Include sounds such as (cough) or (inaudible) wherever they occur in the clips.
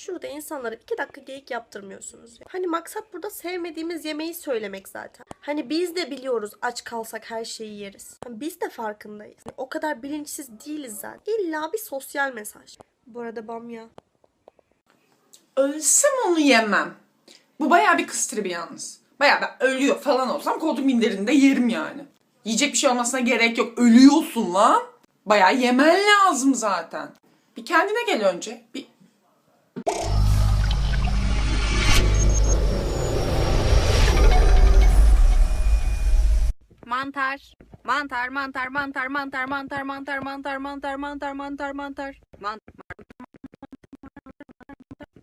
Şurada insanlara iki dakika geyik yaptırmıyorsunuz. ya. Hani maksat burada sevmediğimiz yemeği söylemek zaten. Hani biz de biliyoruz aç kalsak her şeyi yeriz. Hani biz de farkındayız. Hani o kadar bilinçsiz değiliz zaten. İlla bir sosyal mesaj. Bu arada bamya. Ölsem onu yemem. Bu bayağı bir kız tribi yalnız. Bayağı ben ölüyor falan olsam koltuğun minderinde yerim yani. Yiyecek bir şey olmasına gerek yok. Ölüyorsun lan. Bayağı yemen lazım zaten. Bir kendine gel önce. Bir Mantar. Mantar, mantar, mantar, mantar, mantar, mantar, mantar, mantar, mantar, mantar, mantar. Mantar.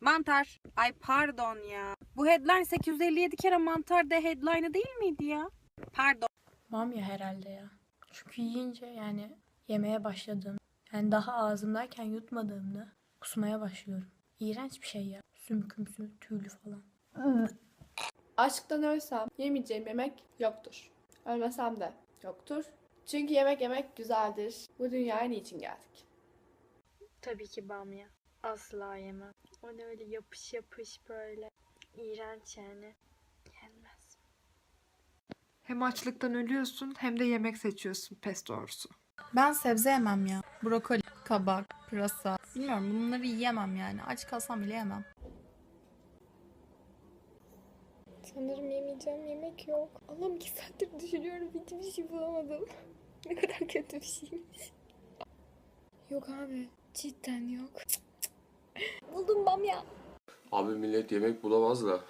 Mantar. Ay pardon ya. Bu headline 857 kere mantar de headline'ı değil miydi ya? Pardon. Bamya herhalde ya. Çünkü yiyince yani yemeye başladığım yani daha ağzımdayken yutmadığımda kusmaya başlıyorum. İğrenç bir şey ya. Sümkümsü, tüylü falan. Aşktan ölsem yemeyeceğim yemek yoktur. Ölmesem de yoktur. Çünkü yemek yemek güzeldir. Bu dünyaya niçin geldik? Tabii ki bamya. Asla yemem. O ne öyle yapış yapış böyle. İğrenç yani. Yenmez. Hem açlıktan ölüyorsun hem de yemek seçiyorsun pes doğrusu. Ben sebze yemem ya. Brokoli, kabak, pırasa. Bilmiyorum bunları yiyemem yani. Aç kalsam bile yemem. Sanırım yemeyeceğim yemek yok. Allah'ım iki saattir düşünüyorum. Hiçbir şey bulamadım. (laughs) ne kadar kötü bir şeymiş. Yok abi. Cidden yok. Buldum bamya. Abi millet yemek bulamaz da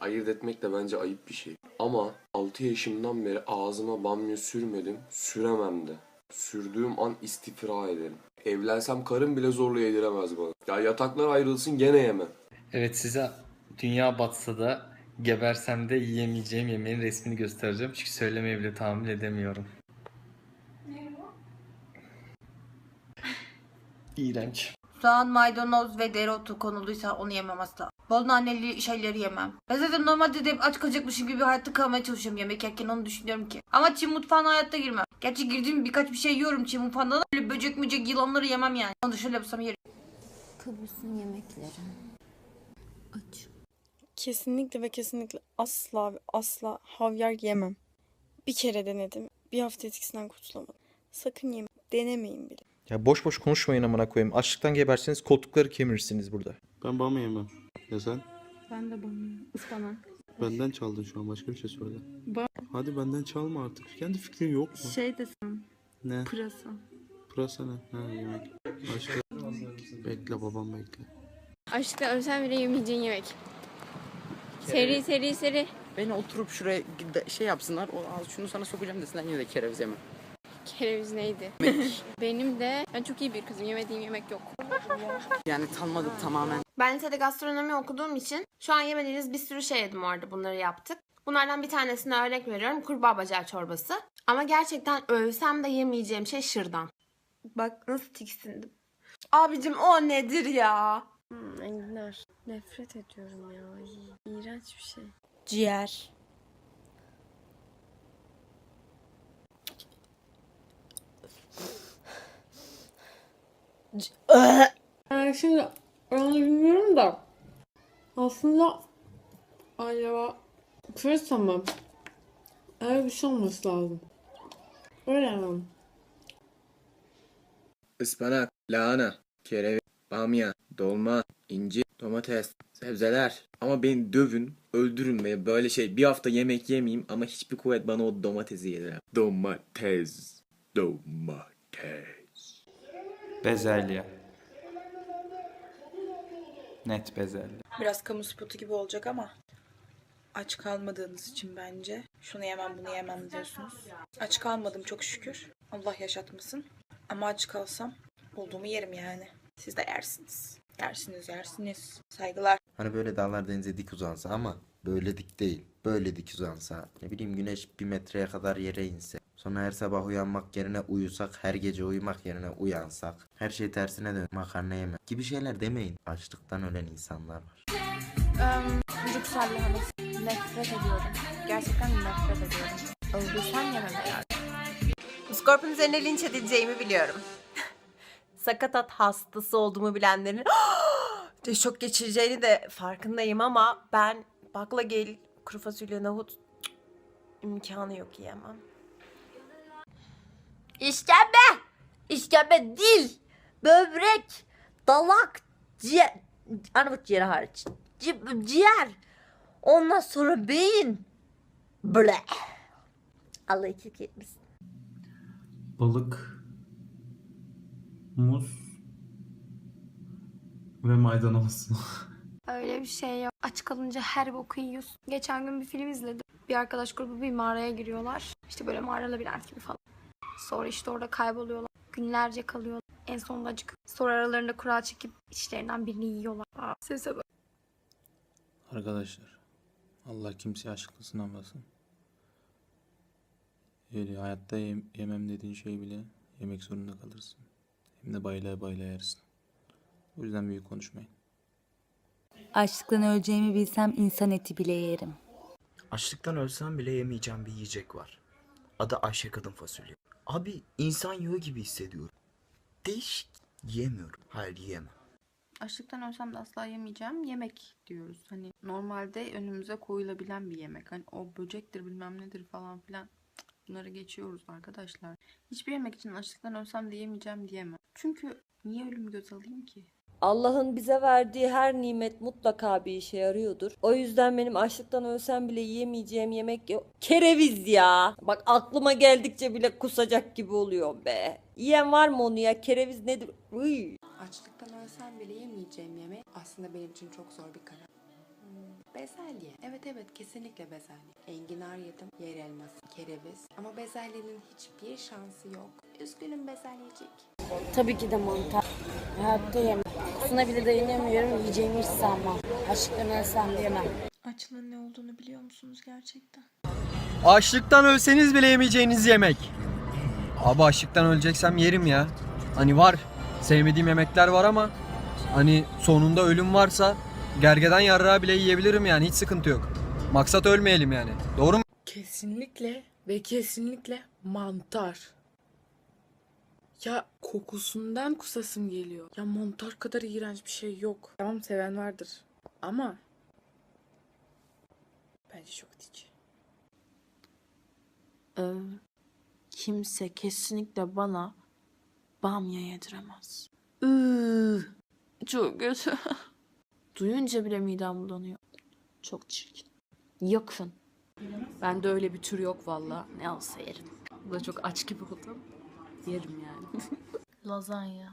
ayırt etmek de bence ayıp bir şey. Ama 6 yaşımdan beri ağzıma bamya sürmedim, süremem de. Sürdüğüm an istifra ederim. Evlensem karım bile zorla yediremez bana. Ya yataklar ayrılsın gene yemem. Evet size dünya batsa da gebersem de yiyemeyeceğim yemeğin resmini göstereceğim. Çünkü söylemeye bile tahammül edemiyorum. İğrenç. Soğan, maydanoz ve dereotu konuluysa onu yemem asla. Bol naneli şeyleri yemem. Ben zaten normalde de hep aç kalacakmışım gibi hayatta kalmaya çalışıyorum yemek yerken onu düşünüyorum ki. Ama Çin mutfağına hayatta girmem. Gerçi girdiğim birkaç bir şey yiyorum Çin mutfağında da böyle böcek mücek yılanları yemem yani. Onu dışarı yapsam yerim. Kıbrıs'ın yemekleri. Aç. Kesinlikle ve kesinlikle asla ve asla havyar yemem. Bir kere denedim. Bir hafta etkisinden kurtulamadım. Sakın yemeyin. Denemeyin bile. Ya boş boş konuşmayın amına koyayım. Açlıktan geberseniz koltukları kemirirsiniz burada. Ben bamya yemem. Ya sen? Ben de bamya. Ispanak. Benden çaldın şu an. Başka bir şey söyle. Ba- Hadi benden çalma artık. Kendi fikrin yok mu? Şey desem. Ne? Pırasa. Pırasa ne? Ha yemek. Başka? bekle babam bekle. Aşkta ölsem bile yemeyeceğin yemek. Seri seri seri. Beni oturup şuraya şey yapsınlar. O, al şunu sana sokacağım desinler yine de kereviz yemem. Kereviz neydi? (laughs) Benim de ben çok iyi bir kızım. Yemediğim yemek yok. (laughs) Yani tanımadım tamamen. Ben lisede gastronomi okuduğum için şu an yemediğiniz bir sürü şey yedim orada bunları yaptık. Bunlardan bir tanesine örnek veriyorum kurbağa bacağı çorbası. Ama gerçekten ölsem de yemeyeceğim şey şırdan. Bak nasıl tiksindim. Abicim o nedir ya? Hmm, enginar. Nefret ediyorum ya. İğrenç bir şey. Ciğer. Yani şimdi onu bilmiyorum da aslında acaba pırasa mı? Öyle bir şey olması lazım. Öyle yani. Ispanak, lahana, kereviz, bamya, dolma, incir, domates, sebzeler. Ama beni dövün, öldürün ve böyle şey bir hafta yemek yemeyeyim ama hiçbir kuvvet bana o domatesi yediremez. Domates, domates. Bezelye. Net bezelye. biraz kamu spotu gibi olacak ama aç kalmadığınız için bence şunu yemem bunu yemem diyorsunuz. Aç kalmadım çok şükür. Allah yaşatmasın. Ama aç kalsam olduğumu yerim yani. Siz de yersiniz. Yersiniz yersiniz. Saygılar. Hani böyle dağlar denize dik uzansa ama böyle dik değil. Böyle dik uzansa. Ne bileyim güneş bir metreye kadar yere inse. Sonra her sabah uyanmak yerine uyusak, her gece uyumak yerine uyansak. Her şey tersine dön. Makarna yeme. Gibi şeyler demeyin. Açlıktan ölen insanlar var. Brüksel lahanası. Nefret ediyorum. Gerçekten nefret ediyorum. Öldürsem yemem herhalde. Scorpion üzerine linç edileceğimi biliyorum. Sakatat hastası olduğumu bilenlerin (gasps) Çok geçireceğini de farkındayım ama ben baklagil, kuru fasulye, nohut imkanı yok yiyemem. İşkembe. İşkembe dil, böbrek, dalak, ciğer. Armut ciğeri hariç. Ci- ciğer. Ondan sonra beyin. Ble. Allah iyilik etmesin. Balık, muz ve maydanoz. (laughs) Öyle bir şey yok. Aç kalınca her boku yiyorsun. Geçen gün bir film izledim. Bir arkadaş grubu bir mağaraya giriyorlar. İşte böyle mağara labirent gibi falan. Sonra işte orada kayboluyorlar. Günlerce kalıyorlar. En sonunda acık. Sonra aralarında kura çekip içlerinden birini yiyorlar. Aa, sese bak. Arkadaşlar Allah kimseyi açlıkla sınamasın. Yani hayatta yem- yemem dediğin şey bile yemek zorunda kalırsın. Hem de bayılaya bayılaya yersin. O yüzden büyük konuşmayın. Açlıktan öleceğimi bilsem insan eti bile yerim. Açlıktan ölsem bile yemeyeceğim bir yiyecek var. Adı Ayşe Kadın Fasulye. Abi insan yiyor gibi hissediyorum. Değişik. Yiyemiyorum. Hayır yiyemem. Açlıktan ölsem de asla yemeyeceğim yemek diyoruz. Hani normalde önümüze koyulabilen bir yemek. Hani o böcektir bilmem nedir falan filan. Bunları geçiyoruz arkadaşlar. Hiçbir yemek için açlıktan ölsem de yemeyeceğim diyemem. Çünkü niye ölümü göz alayım ki? Allah'ın bize verdiği her nimet mutlaka bir işe yarıyordur. O yüzden benim açlıktan ölsem bile yiyemeyeceğim yemek yok. Kereviz ya. Bak aklıma geldikçe bile kusacak gibi oluyorum be. Yiyen var mı onu ya? Kereviz nedir? Uy. Açlıktan ölsem bile yemeyeceğim yemek aslında benim için çok zor bir karar. Bezelye. Evet evet kesinlikle bezelye. Enginar yedim, yer elması, kereviz. Ama bezelyenin hiçbir şansı yok. Üzgünüm bezelyecik. Tabii ki de mantar. Hayatta yemem. Kokusuna bile dayanamıyorum. Yiyeceğimi hiç sanmam. Açlıktan ölsem de yemem. Açlığın ne olduğunu biliyor musunuz gerçekten? Açlıktan ölseniz bile yemeyeceğiniz yemek. Abi açlıktan öleceksem yerim ya. Hani var. Sevmediğim yemekler var ama hani sonunda ölüm varsa gergeden yarrağı bile yiyebilirim yani hiç sıkıntı yok. Maksat ölmeyelim yani. Doğru mu? Kesinlikle ve kesinlikle mantar. Ya kokusundan kusasım geliyor. Ya mantar kadar iğrenç bir şey yok. Tamam seven vardır. Ama bence çok itici. Ee, kimse kesinlikle bana bamya yediremez. Iıı, çok kötü. (laughs) Duyunca bile midem bulanıyor. Çok çirkin. Yakın. Bende öyle bir tür yok valla. Ne olsa yerim. Bu da çok aç gibi oldum. Yerim yani. (laughs) Lazanya.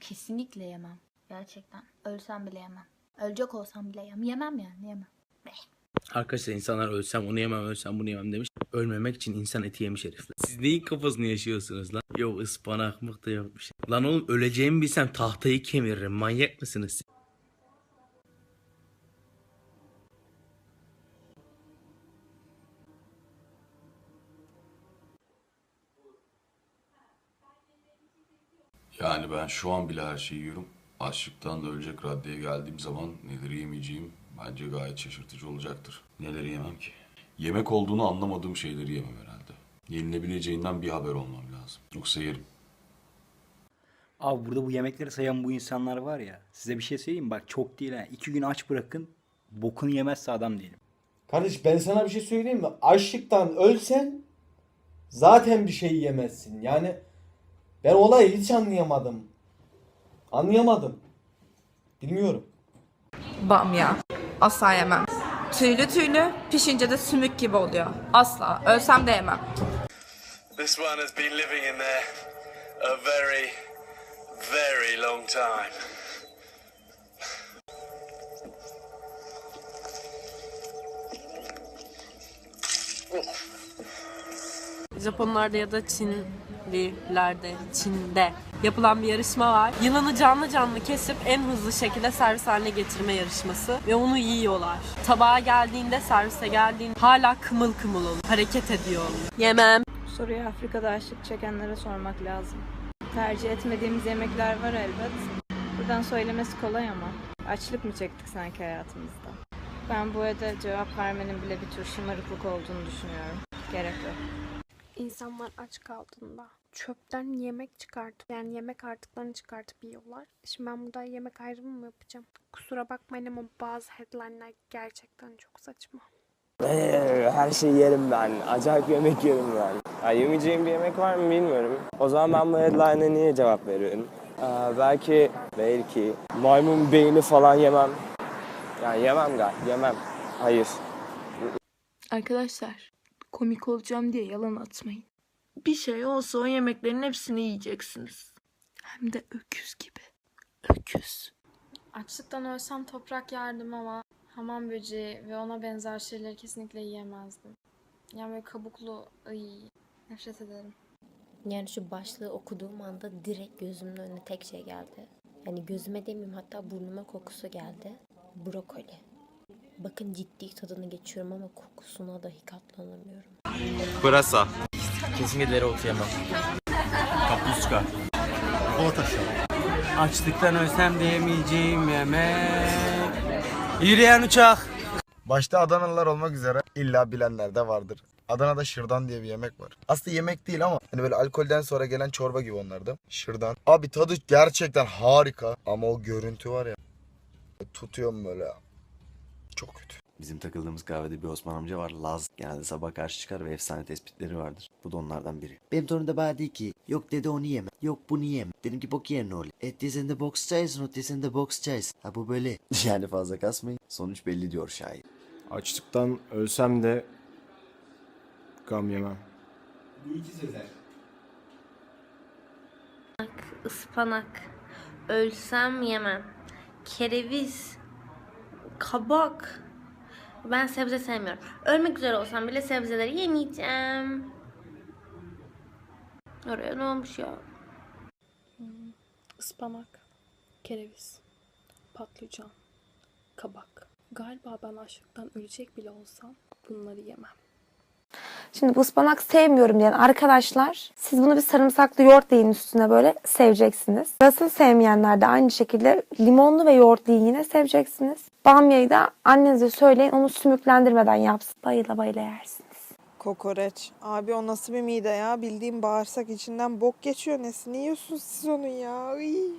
Kesinlikle yemem. Gerçekten. Ölsem bile yemem. Ölecek olsam bile yemem. Yemem yani yemem. Arkadaşlar insanlar ölsem onu yemem ölsem bunu yemem demiş. Ölmemek için insan eti yemiş herifler. Siz neyin kafasını yaşıyorsunuz lan? Yok ıspanak mıhtı yok bir şey. Lan oğlum öleceğimi bilsem tahtayı kemiririm. Manyak mısınız? Yani ben şu an bile her şeyi yiyorum. Açlıktan da ölecek raddeye geldiğim zaman neleri yemeyeceğim bence gayet şaşırtıcı olacaktır. Neleri yemem ki? Yemek olduğunu anlamadığım şeyleri yemem. Yenilebileceğinden bir haber olmam lazım. Yoksa yerim. Abi burada bu yemekleri sayan bu insanlar var ya. Size bir şey söyleyeyim mi? Bak çok değil ha. İki gün aç bırakın. Bokunu yemezse adam değilim. Kardeş ben sana bir şey söyleyeyim mi? Açlıktan ölsen zaten bir şey yemezsin. Yani ben olayı hiç anlayamadım. Anlayamadım. Bilmiyorum. Bamya. Asla yemem. Tüylü tüylü, pişince de sümük gibi oluyor. Asla. Ölsem de yemem. This one has been living in there a very, very long time. Japonlarda ya da Çinlilerde, Çin'de yapılan bir yarışma var. Yılanı canlı canlı kesip en hızlı şekilde servis haline getirme yarışması ve onu yiyorlar. Tabağa geldiğinde, servise geldiğinde hala kımıl kımıl olur. Hareket ediyor. Yemem. Soruyu Afrika'da açlık çekenlere sormak lazım. Tercih etmediğimiz yemekler var elbet. Buradan söylemesi kolay ama açlık mı çektik sanki hayatımızda? Ben bu arada cevap vermenin bile bir tür şımarıklık olduğunu düşünüyorum. Gerek yok. İnsanlar aç kaldığında çöpten yemek çıkartıp yani yemek artıklarını çıkartıp yiyorlar. Şimdi ben burada yemek ayrımı mı yapacağım? Kusura bakmayın ama bazı headline'lar gerçekten çok saçma. Her şeyi yerim ben. Acayip yemek yerim ben. Ya yemeyeceğim bir yemek var mı bilmiyorum. O zaman ben bu headline'a niye cevap veriyorum? Ee, belki, belki maymun beyni falan yemem. Yani yemem galiba, yemem. Hayır. Arkadaşlar komik olacağım diye yalan atmayın. Bir şey olsa o yemeklerin hepsini yiyeceksiniz. Hem de öküz gibi. Öküz. Açlıktan ölsem toprak yerdim ama hamam böceği ve ona benzer şeyleri kesinlikle yiyemezdim. Yani böyle kabuklu, ay, nefret ederim. Yani şu başlığı okuduğum anda direkt gözümün önüne tek şey geldi. Yani gözüme demeyeyim hatta burnuma kokusu geldi. Brokoli. Bakın ciddi tadını geçiyorum ama kokusuna dahi katlanamıyorum. Pırasa. Kesinlikle dereotu yemem. Kapuska. Ortaşa. Açlıktan ölsem de yemeyeceğim yemek. Yürüyen uçak. Başta Adanalılar olmak üzere illa bilenler de vardır. Adana'da şırdan diye bir yemek var. Aslında yemek değil ama hani böyle alkolden sonra gelen çorba gibi onlarda. Şırdan. Abi tadı gerçekten harika ama o görüntü var ya. Tutuyorum böyle. Çok kötü. Bizim takıldığımız kahvede bir Osman amca var Laz. Genelde sabah karşı çıkar ve efsane tespitleri vardır. Bu da onlardan biri. Benim torun da bana dedi ki yok dedi onu yeme. Yok bunu yeme. Dedim ki bok yerine ol. Et desene de box çayız, not desene de box çayız. Ha bu böyle. (laughs) Yani fazla kasmayın. Sonuç belli diyor şair. Açlıktan ölsem de gam yemem. Ispanak. Ölsem yemem. Kereviz. Kabak. Ben sebze sevmiyorum. Ölmek üzere olsam bile sebzeleri yemeyeceğim. Oraya ne olmuş ya? Ispanak, kereviz, patlıcan, kabak. Galiba ben açlıktan ölecek bile olsam bunları yemem. Şimdi bu ıspanak sevmiyorum diyen arkadaşlar siz bunu bir sarımsaklı yoğurt yiyin üstüne böyle seveceksiniz. Pırasını sevmeyenler de aynı şekilde limonlu ve yoğurtlu yiyin yine seveceksiniz. Bamyayı da annenize söyleyin onu sümüklendirmeden yapsın. Bayıla bayıla yersiniz. Kokoreç. Abi o nasıl bir mide ya? Bildiğim bağırsak içinden bok geçiyor. Nesini yiyorsunuz siz onun ya? Iy.